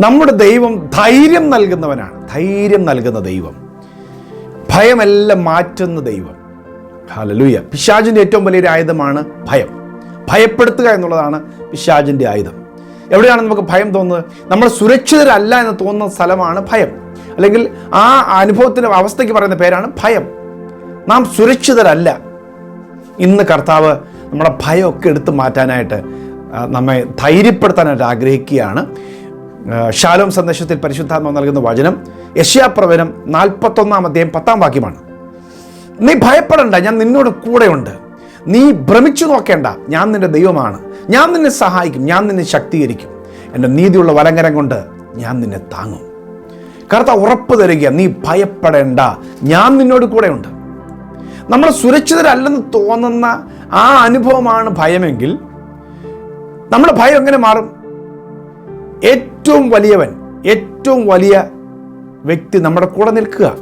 നമ്മുടെ ദൈവം ധൈര്യം നൽകുന്നവനാണ്. ധൈര്യം നൽകുന്ന ദൈവം. ഭയമെല്ലാം മാറ്റുന്ന ദൈവം. ഹലലൂയ പിശാജിന്റെ ഏറ്റവും വലിയൊരു ആയുധമാണ് ഭയം. ഭയപ്പെടുത്തുക എന്നുള്ളതാണ് പിശാജിന്റെ ആയുധം. എവിടെയാണ് നമുക്ക് ഭയം തോന്നുന്നത്? നമ്മൾ സുരക്ഷിതരല്ല എന്ന് തോന്നുന്ന സ്ഥലമാണ് ഭയം. അല്ലെങ്കിൽ ആ അനുഭവത്തിന്റെ അവസ്ഥയ്ക്ക് പറയുന്ന പേരാണ് ഭയം. നാം സുരക്ഷിതരല്ല. ഇന്ന് കർത്താവ് നമ്മുടെ ഭയമൊക്കെ എടുത്തു മാറ്റാനായിട്ട് നമ്മെ ധൈര്യപ്പെടുത്താനായിട്ട് ആഗ്രഹിക്കുകയാണ്. ഷാലോം സന്ദേശത്തിൽ പരിശുദ്ധാത്മ നൽകുന്ന വചനം യശ്യാപ്രവനം നാൽപ്പത്തൊന്നാം അധ്യായം പത്താം വാക്യമാണ്. നീ ഭയപ്പെടണ്ട ഞാൻ നിന്നോട് കൂടെയുണ്ട്. നീ ഭ്രമിച്ചു നോക്കേണ്ട ഞാൻ നിന്റെ ദൈവമാണ്. ഞാൻ നിന്നെ സഹായിക്കും ഞാൻ നിന്നെ ശക്തീകരിക്കും. എന്റെ നീതിയുള്ള വലങ്കരം കൊണ്ട് ഞാൻ നിന്നെ താങ്ങും. കറുത്ത ഉറപ്പ് തരിക നീ ഭയപ്പെടേണ്ട ഞാൻ നിന്നോട് കൂടെയുണ്ട്. നമ്മൾ സുരക്ഷിതരല്ലെന്ന് തോന്നുന്ന ആ അനുഭവമാണ് ഭയമെങ്കിൽ നമ്മുടെ ഭയം എങ്ങനെ മാറും? ഏറ്റവും വലിയവൻ ഏറ്റവും വലിയ വ്യക്തി നമ്മുടെ കൂടെ നിൽക്കുക.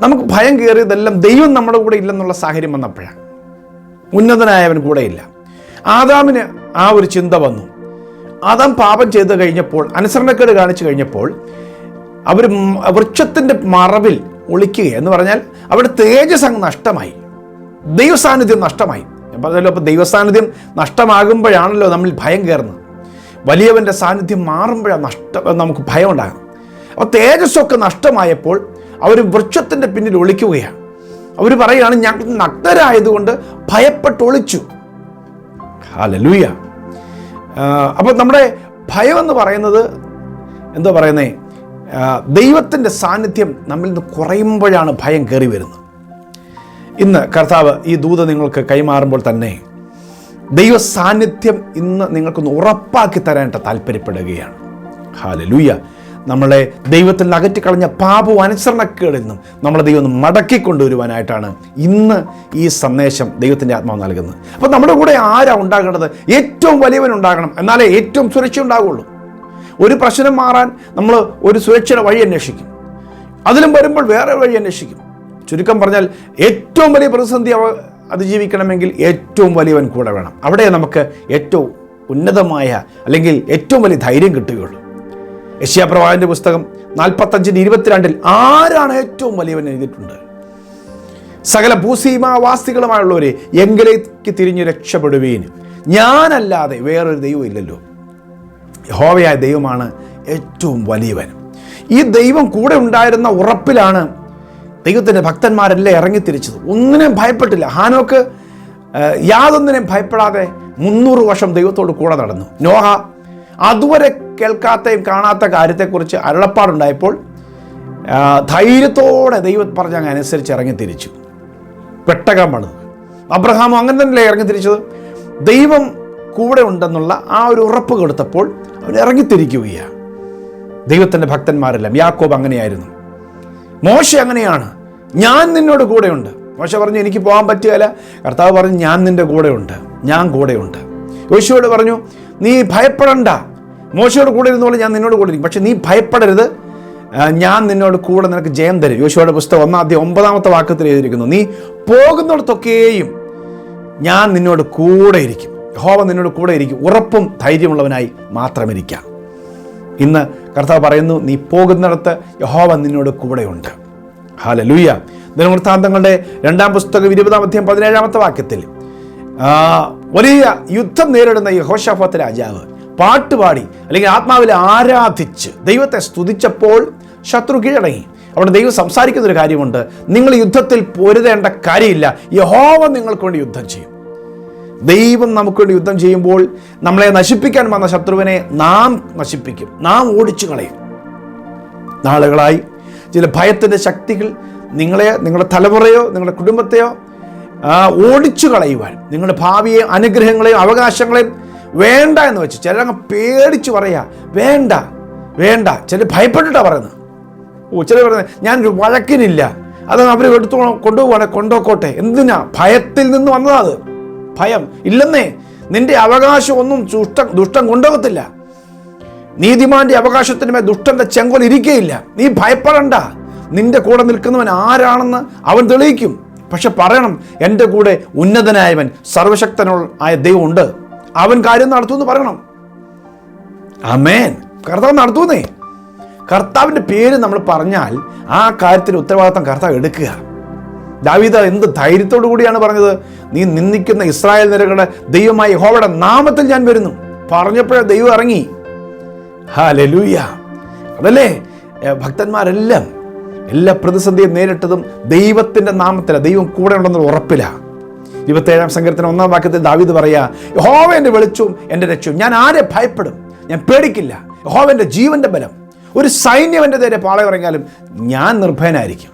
നമുക്ക് ഭയം കയറിയതെല്ലാം ദൈവം നമ്മുടെ കൂടെ ഇല്ലെന്നുള്ള സാഹചര്യം വന്നപ്പോഴാണ്. ഉന്നതനായവൻ കൂടെയില്ല ആദാമിന് ആ ഒരു ചിന്ത വന്നു. ആദാം പാപം ചെയ്തു കഴിഞ്ഞപ്പോൾ അനുസരണക്കേട് കാണിച്ചു കഴിഞ്ഞപ്പോൾ അവർ വൃക്ഷത്തിന്റെ മറവിൽ ഒളിക്കുക എന്ന് പറഞ്ഞാൽ അവിടെ തേജസ് അങ്ങ് നഷ്ടമായി. ദൈവസാന്നിധ്യം നഷ്ടമായി. ഞാൻ പറഞ്ഞല്ലോ അപ്പോൾ ദൈവസാന്നിധ്യം നഷ്ടമാകുമ്പോഴാണല്ലോ നമ്മൾ ഭയം കയറുന്നത്. വലിയവന്റെ സാന്നിധ്യം മാറുമ്പോഴാണ് നഷ്ട നമുക്ക് ഭയം അപ്പോൾ തേജസ്സൊക്കെ നഷ്ടമായപ്പോൾ അവർ വൃക്ഷത്തിന്റെ പിന്നിൽ ഒളിക്കുകയാണ്. അവർ പറയുകയാണ് ഞങ്ങൾ നഗ്നരായതുകൊണ്ട് ഭയപ്പെട്ട് ഒളിച്ചു. ഹാലലൂയ അപ്പോൾ നമ്മുടെ ഭയം എന്ന് പറയുന്നത് എന്താ പറയുന്നേ? ദൈവത്തിന്റെ സാന്നിധ്യം നമ്മിൽ നിന്ന് കുറയുമ്പോഴാണ് ഭയം കയറി വരുന്നത്. ഇന്ന് കർത്താവ് ഈ ദൂത നിങ്ങൾക്ക് കൈമാറുമ്പോൾ തന്നെ ദൈവ സാന്നിധ്യം ഇന്ന് നിങ്ങൾക്കൊന്ന് ഉറപ്പാക്കി തരാനായിട്ട് താല്പര്യപ്പെടുകയാണ്. ഹാലലൂയ നമ്മളെ ദൈവത്തിൽ അകറ്റിക്കളഞ്ഞ പാപവും അനുസരണക്കേടിൽ നിന്നും നമ്മളെ ദൈവം ഒന്ന് മടക്കി കൊണ്ടുവരുവാനായിട്ടാണ് ഇന്ന് ഈ സന്ദേശം ദൈവത്തിന്റെ ആത്മാവ് നൽകുന്നത്. അപ്പോൾ നമ്മുടെ കൂടെ ആരാ ഉണ്ടാകേണ്ടത്? ഏറ്റവും വലിയവൻ ഉണ്ടാകണം എന്നാലേ ഏറ്റവും സുരക്ഷ ഉണ്ടാവുള്ളൂ. ഒരു പ്രശ്നം മാറാൻ നമ്മൾ ഒരു സുരക്ഷയുടെ വഴി അന്വേഷിക്കും. അതിലും വരുമ്പോൾ വേറെ വഴി അന്വേഷിക്കും. ചുരുക്കം പറഞ്ഞാൽ ഏറ്റവും വലിയ പ്രതിസന്ധി അതിജീവിക്കണമെങ്കിൽ ഏറ്റവും വലിയവൻ കൂടെ വേണം. അവിടെ നമുക്ക് ഏറ്റവും ഉന്നതമായ അല്ലെങ്കിൽ ഏറ്റവും വലിയ ധൈര്യം കിട്ടുകയുള്ളൂ. യശ്യാപ്രവാഹന്റെ പുസ്തകം നാൽപ്പത്തഞ്ചിന് ഇരുപത്തിരണ്ടിൽ ആരാണ് ഏറ്റവും വലിയവൻ എഴുതിയിട്ടുണ്ട്? സകല ഭൂസീമാവാസികളുമായുള്ളവരെ എങ്കിലേക്ക് തിരിഞ്ഞ് രക്ഷപ്പെടുവീൻ. ഞാനല്ലാതെ വേറൊരു ദൈവം ഇല്ലല്ലോ. ഹോവയായ ദൈവമാണ് ഏറ്റവും വലിയവൻ. ഈ ദൈവം കൂടെ ഉണ്ടായിരുന്ന ഉറപ്പിലാണ് ദൈവത്തിന്റെ ഭക്തന്മാരെല്ലാം ഇറങ്ങിത്തിരിച്ചത്? ഒന്നിനും ഭയപ്പെട്ടില്ല. ഹാനോക്ക് യാതൊന്നിനും ഭയപ്പെടാതെ മുന്നൂറ് വർഷം ദൈവത്തോട് കൂടെ നടന്നു. നോഹ അതുവരെ കേൾക്കാത്തയും കാണാത്ത കാര്യത്തെക്കുറിച്ച് അരുളപ്പാടുണ്ടായപ്പോൾ ധൈര്യത്തോടെ ദൈവം പറഞ്ഞ അങ്ങ് അനുസരിച്ച് ഇറങ്ങിത്തിരിച്ചു. പെട്ടകം പണിത് അബ്രഹാം അങ്ങനെ തന്നെയല്ലേ ഇറങ്ങിത്തിരിച്ചത്? ദൈവം കൂടെ ഉണ്ടെന്നുള്ള ആ ഒരു ഉറപ്പ് കൊടുത്തപ്പോൾ അവൻ ഇറങ്ങിത്തിരിക്കുകയാണ്. ദൈവത്തിന്റെ ഭക്തന്മാരെല്ലാം യാക്കോബ് അങ്ങനെയായിരുന്നു. മോശ അങ്ങനെയാണ്. ഞാൻ നിന്നോട് കൂടെയുണ്ട്. മോശ പറഞ്ഞു എനിക്ക് പോകാൻ പറ്റുകയില്ല. കർത്താവ് പറഞ്ഞു ഞാൻ നിന്റെ കൂടെയുണ്ട്. ഞാൻ കൂടെയുണ്ട്. യോശുവോട് പറഞ്ഞു നീ ഭയപ്പെടണ്ട. മോശയോട് കൂടെ ഇരുന്നോളൂ ഞാൻ നിന്നോട് കൂടെ ഇരിക്കും. പക്ഷെ നീ ഭയപ്പെടരുത്. ഞാൻ നിന്നോട് കൂടെ നിനക്ക് ജയം തരും. യോശുവയുടെ പുസ്തകം ഒന്നാദ്യം ഒമ്പതാമത്തെ വാക്കത്തിൽ എഴുതിയിരിക്കുന്നു നീ പോകുന്നിടത്തൊക്കെയും ഞാൻ നിന്നോട് കൂടെ ഇരിക്കും. ഹോവ നിന്നോട് കൂടെ ഇരിക്കും. ഉറപ്പും ധൈര്യമുള്ളവനായി മാത്രമിരിക്കാം. ഇന്ന് കർത്താവ് പറയുന്നു നീ പോകുന്നിടത്ത് യഹോവ നിന്നോട് കൂടെയുണ്ട്. ഹാലലൂയ. ദിനവൃത്താന്തങ്ങളുടെ രണ്ടാം പുസ്തകം ഇരുപതാം അധ്യയം പതിനേഴാമത്തെ വാക്യത്തിൽ വലിയ യുദ്ധം നേരിടുന്ന ഈ ഹോഷാഫത്ത് രാജാവ് പാട്ടുപാടി അല്ലെങ്കിൽ ആത്മാവിൽ ആരാധിച്ച് ദൈവത്തെ സ്തുതിച്ചപ്പോൾ ശത്രു കീഴടങ്ങി. അവിടെ ദൈവം സംസാരിക്കുന്ന ഒരു കാര്യമുണ്ട്. നിങ്ങൾ യുദ്ധത്തിൽ പൊരുതേണ്ട കാര്യമില്ല. യഹോവ നിങ്ങൾക്ക് വേണ്ടി യുദ്ധം ചെയ്യും. ദൈവം നമുക്ക് വേണ്ടി യുദ്ധം ചെയ്യുമ്പോൾ നമ്മളെ നശിപ്പിക്കാൻ വന്ന ശത്രുവിനെ നാം നശിപ്പിക്കും. നാം ഓടിച്ചു കളയും നാളുകളായി ചില ഭയത്തിന്റെ ശക്തികൾ നിങ്ങളെ നിങ്ങളുടെ തലമുറയോ നിങ്ങളുടെ കുടുംബത്തെയോ ഓടിച്ചു കളയുവാൻ നിങ്ങളുടെ ഭാവിയെ അനുഗ്രഹങ്ങളെയും അവകാശങ്ങളെയും വേണ്ട എന്ന് വെച്ച് ചിലരങ്ങ് പേടിച്ച് പറയുക വേണ്ട വേണ്ട. ചില ഭയപ്പെട്ടിട്ടാണ് പറയുന്നത്. ഓ ചില പറയുന്നത് ഞാനൊരു വഴക്കിനില്ല. അത് അവർ എടുത്തു കൊണ്ടുപോകണേ കൊണ്ടുപോക്കോട്ടെ എന്തിനാ? ഭയത്തിൽ നിന്ന് വന്നതാ അത്. ഭയം. ഇല്ലെന്നേ നിന്റെ അവകാശം ഒന്നും ദുഷ്ടം ദുഷ്ടം കൊണ്ടുപോകത്തില്ല. നീതിമാന്റെ അവകാശത്തിന് മേൽ ദുഷ്ടന്റെ ചെങ്കോൽ ഇരിക്കുകയില്ല നീ ഭയപ്പെടണ്ട. നിന്റെ കൂടെ നിൽക്കുന്നവൻ ആരാണെന്ന് അവൻ തെളിയിക്കും. പക്ഷെ പറയണം എന്റെ കൂടെ ഉന്നതനായവൻ സർവശക്തനോ ആയ ദൈവമുണ്ട്. അവൻ കാര്യം നടത്തുമെന്ന് പറയണം. അമേൻ കർത്താവ് നടത്തുന്നേ കർത്താവിന്റെ പേര് നമ്മൾ പറഞ്ഞാൽ ആ കാര്യത്തിന് ഉത്തരവാദിത്തം കർത്താവ് എടുക്കുക. ദാവീദ എന്ത് ധൈര്യത്തോടു കൂടിയാണ് പറഞ്ഞത്? നീ നിന്ദിക്കുന്ന ഇസ്രായേൽ നിരകളുടെ ദൈവമായ ഹോവയുടെ നാമത്തിൽ ഞാൻ വരുന്നു. പറഞ്ഞപ്പോഴേ ദൈവം ഇറങ്ങി. ഹാ ലലൂയ അതല്ലേ ഭക്തന്മാരെല്ലാം എല്ലാ പ്രതിസന്ധിയും നേരിട്ടതും ദൈവത്തിന്റെ നാമത്തിലാണ് ദൈവം കൂടെ ഉണ്ടെന്നുള്ള ഉറപ്പിലാണ് ഇരുപത്തേഴാം സംഘത്തിന് ഒന്നാം വാക്യത്തിൽ ദാവിദ് പറയാ യഹോവ എന്റെ വെളിച്ചവും എന്റെ രക്ഷവും ഞാൻ ആരെ ഭയപ്പെടും? ഞാൻ പേടിക്കില്ല. യഹോവ എന്റെ ജീവന്റെ ബലം. ഒരു സൈന്യം എന്റെ നേരെ പാളയിറങ്ങിയാലും ഞാൻ നിർഭയനായിരിക്കും.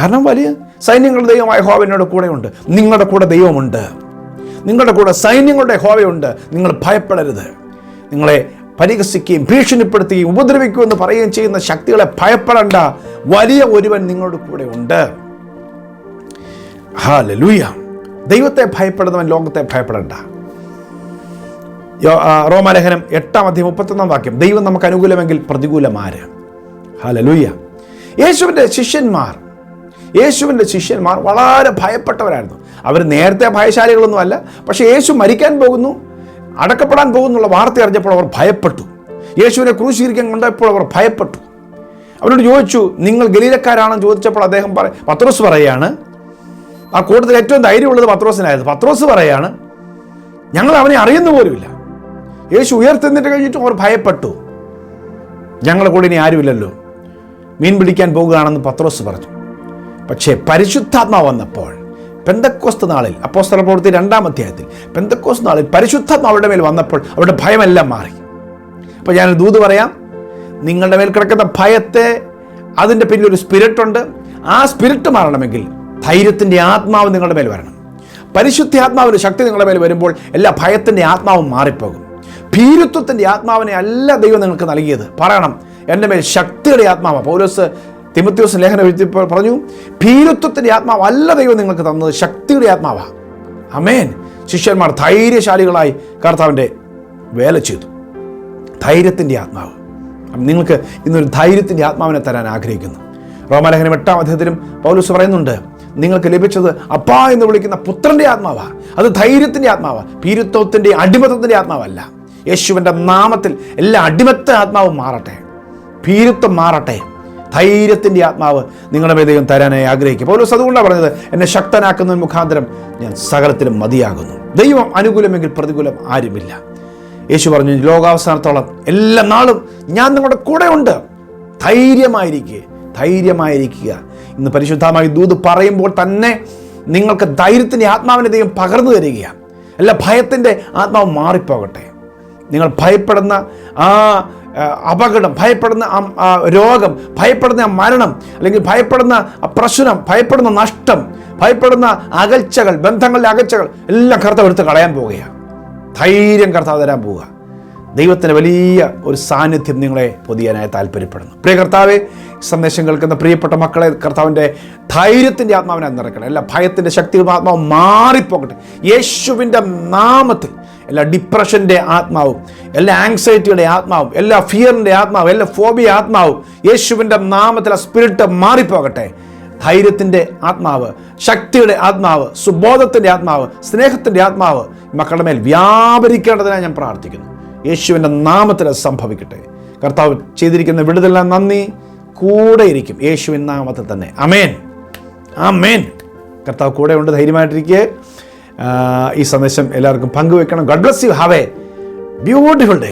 കാരണം വലിയ സൈന്യങ്ങളുടെ ദൈവമായ ഹോവ എന്നോട് കൂടെയുണ്ട്. നിങ്ങളുടെ കൂടെ ദൈവമുണ്ട്. നിങ്ങളുടെ കൂടെ സൈന്യങ്ങളുടെ ഹോവയുണ്ട് നിങ്ങൾ ഭയപ്പെടരുത്. നിങ്ങളെ പരിഹസിക്കുകയും ഭീഷണിപ്പെടുത്തുകയും ഉപദ്രവിക്കുകയും എന്ന് പറയുകയും ചെയ്യുന്ന ശക്തികളെ ഭയപ്പെടേണ്ട വലിയ ഒരുവൻ നിങ്ങളുടെ കൂടെ ഉണ്ട്. ദൈവത്തെ ഭയപ്പെടുന്നവൻ ലോകത്തെ ഭയപ്പെടേണ്ട. റോമാലേഖനം എട്ടാം അധ്യയം മുപ്പത്തൊന്നാം വാക്യം. ദൈവം നമുക്ക് അനുകൂലമെങ്കിൽ പ്രതികൂലമാര് ഹാലലൂയ യേശുവിന്റെ ശിഷ്യന്മാർ യേശുവിന്റെ ശിഷ്യന്മാർ വളരെ ഭയപ്പെട്ടവരായിരുന്നു. അവർ നേരത്തെ ഭയശാലികളൊന്നുമല്ല പക്ഷേ യേശു മരിക്കാൻ പോകുന്നു. അടക്കപ്പെടാൻ പോകുന്നുള്ള വാർത്ത അറിഞ്ഞപ്പോൾ അവർ ഭയപ്പെട്ടു. യേശുവിനെ ക്രൂശീകരിക്കാൻ കണ്ടപ്പോൾ അവർ ഭയപ്പെട്ടു. അവരോട് ചോദിച്ചു നിങ്ങൾ ഗലീലക്കാരാണെന്ന് ചോദിച്ചപ്പോൾ അദ്ദേഹം പറ പത്രോസ് പറയുകയാണ് ആ കൂട്ടത്തിൽ ഏറ്റവും ധൈര്യമുള്ളത് പത്രോസിനായിരുന്നു. പത്രോസ് പറയാണ് ഞങ്ങൾ അവനെ അറിയുന്ന പോലുമില്ല. യേശു ഉയർത്തെന്നിട്ട് കഴിഞ്ഞിട്ട് അവർ ഭയപ്പെട്ടു. ഞങ്ങളെ കൂടെ ഇനി ആരുമില്ലല്ലോ. മീൻ പിടിക്കാൻ പോകുകയാണെന്ന് പത്രോസ് പറഞ്ഞു. പക്ഷേ പരിശുദ്ധാത്മാവ് വന്നപ്പോൾ പെന്തക്കോസ്ത് നാളിൽ അപ്പോസ്തല പ്രവൃത്തി രണ്ടാം അധ്യായത്തിൽ പെന്തക്കോസ്ത് നാളിൽ പരിശുദ്ധം അവരുടെ മേൽ വന്നപ്പോൾ അവരുടെ ഭയമെല്ലാം മാറി. അപ്പോൾ ഞാൻ ദൂത് പറയാം. നിങ്ങളുടെ മേൽ കിടക്കുന്ന ഭയത്തെ അതിന്റെ പിന്നിൽ ഒരു സ്പിരിറ്റ് ഉണ്ട്. ആ സ്പിരിറ്റ് മാറണമെങ്കിൽ ധൈര്യത്തിന്റെ ആത്മാവ് നിങ്ങളുടെ മേൽ വരണം. പരിശുദ്ധ ആത്മാവിന്റെ ശക്തി നിങ്ങളുടെ മേൽ വരുമ്പോൾ എല്ലാ ഭയത്തിന്റെ ആത്മാവും മാറിപ്പോകും. ഭീരുത്വത്തിന്റെ ആത്മാവിനെ അല്ല ദൈവം നിങ്ങൾക്ക് നൽകിയത്. പറയണം എന്റെ മേൽ ശക്തിയുടെ ആത്മാവ് പൗലോസ് തിമത്യോസ് ലേഖനം എഴുതിയപ്പോൾ പറഞ്ഞു ഭീരുത്വത്തിന്റെ ആത്മാവ് അല്ല ദൈവം നിങ്ങൾക്ക് തന്നത് ശക്തിയുടെ ആത്മാവാണ് അമേൻ ശിഷ്യന്മാർ ധൈര്യശാലികളായി കർത്താവിന്റെ വേല ചെയ്തു. ധൈര്യത്തിന്റെ ആത്മാവ്. നിങ്ങൾക്ക് ഇന്നൊരു ധൈര്യത്തിന്റെ ആത്മാവിനെ തരാൻ ആഗ്രഹിക്കുന്നു. റോമാലേഖനം എട്ടാം അധ്യായത്തിലും പൗലൂസ് പറയുന്നുണ്ട് നിങ്ങൾക്ക് ലഭിച്ചത് അപ്പാ എന്ന് വിളിക്കുന്ന പുത്രന്റെ ആത്മാവാണ് അത് ധൈര്യത്തിന്റെ ആത്മാവാണ് ഭീരുത്വത്തിന്റെ അടിമത്തത്തിന്റെ ആത്മാവല്ല. യേശുവിന്റെ നാമത്തിൽ എല്ലാ അടിമത്ത ആത്മാവും മാറട്ടെ. ഭീരുത്വം മാറട്ടെ. ധൈര്യത്തിന്റെ ആത്മാവ് നിങ്ങളുടെ മേൽ ദൈവം തരാനായി ആഗ്രഹിക്കും. പൗലോസ് അതുകൊണ്ടാണ് പറഞ്ഞത് എന്നെ ശക്തനാക്കുന്ന മുഖാന്തരം ഞാൻ സകലത്തിലും മതിയാകുന്നു. ദൈവം അനുകൂലമെങ്കിൽ പ്രതികൂലം ആരുമില്ല. യേശു പറഞ്ഞു ലോകാവസാനത്തോളം എല്ലാ നാളും ഞാൻ നിങ്ങളുടെ കൂടെ ഉണ്ട്. ധൈര്യമായിരിക്കുക ധൈര്യമായിരിക്കുക. ഇന്ന് പരിശുദ്ധമായി ദൂത് പറയുമ്പോൾ തന്നെ നിങ്ങൾക്ക് ധൈര്യത്തിന്റെ ആത്മാവിനെ ദൈവം പകർന്നു തരികയാണ്. അല്ല ഭയത്തിന്റെ ആത്മാവ് മാറിപ്പോകട്ടെ. നിങ്ങൾ ഭയപ്പെടുന്ന ആ അപകടം ഭയപ്പെടുന്ന ആ രോഗം ഭയപ്പെടുന്ന ആ മരണം അല്ലെങ്കിൽ ഭയപ്പെടുന്ന ആ പ്രശ്നം ഭയപ്പെടുന്ന നഷ്ടം ഭയപ്പെടുന്ന അകൽച്ചകൾ ബന്ധങ്ങളിലെ അകൽച്ചകൾ എല്ലാം കർത്താവ് എടുത്ത് കളയാൻ പോവുകയാണ്. ധൈര്യം കർത്താവ് തരാൻ പോവുക. ദൈവത്തിന്റെ വലിയ ഒരു സാന്നിധ്യം നിങ്ങളെ പൊതിയാനായി താല്പര്യപ്പെടുന്നു. പ്രിയ കർത്താവെ സന്ദേശം കേൾക്കുന്ന പ്രിയപ്പെട്ട മക്കളെ കർത്താവിന്റെ ധൈര്യത്തിന്റെ ആത്മാവിനെ നിറയ്ക്കണം. എല്ലാ ഭയത്തിന്റെ ശക്തി ആത്മാവ് മാറിപ്പോകട്ടെ. യേശുവിന്റെ നാമത്തിൽ എല്ലാ ഡിപ്രഷന്റെ ആത്മാവും എല്ലാ ആങ്സൈറ്റിയുടെ ആത്മാവും എല്ലാ ഫിയറിന്റെ ആത്മാവും എല്ലാ ഫോബിയ ആത്മാവും. യേശുവിന്റെ നാമത്തിലെ സ്പിരിറ്റ് മാറിപ്പോകട്ടെ. ധൈര്യത്തിന്റെ ആത്മാവ് ശക്തിയുടെ ആത്മാവ് സുബോധത്തിന്റെ ആത്മാവ് സ്നേഹത്തിന്റെ ആത്മാവ് മക്കളുടെ മേൽ വ്യാപരിക്കേണ്ടതിനായി ഞാൻ പ്രാർത്ഥിക്കുന്നു. യേശുവിന്റെ നാമത്തിൽ സംഭവിക്കട്ടെ. കർത്താവ് ചെയ്തിരിക്കുന്ന വിടുതലിന് നന്ദി. കൂടെയിരിക്കും യേശുവിൻ നാമത്തിൽ തന്നെ. അമേൻ ആ മേൻ കർത്താവ് കൂടെ ഉണ്ട് ധൈര്യമായിട്ടിരിക്കുക ഈ സന്ദേശം എല്ലാവർക്കും പങ്കുവെക്കണം. God bless you have a beautiful day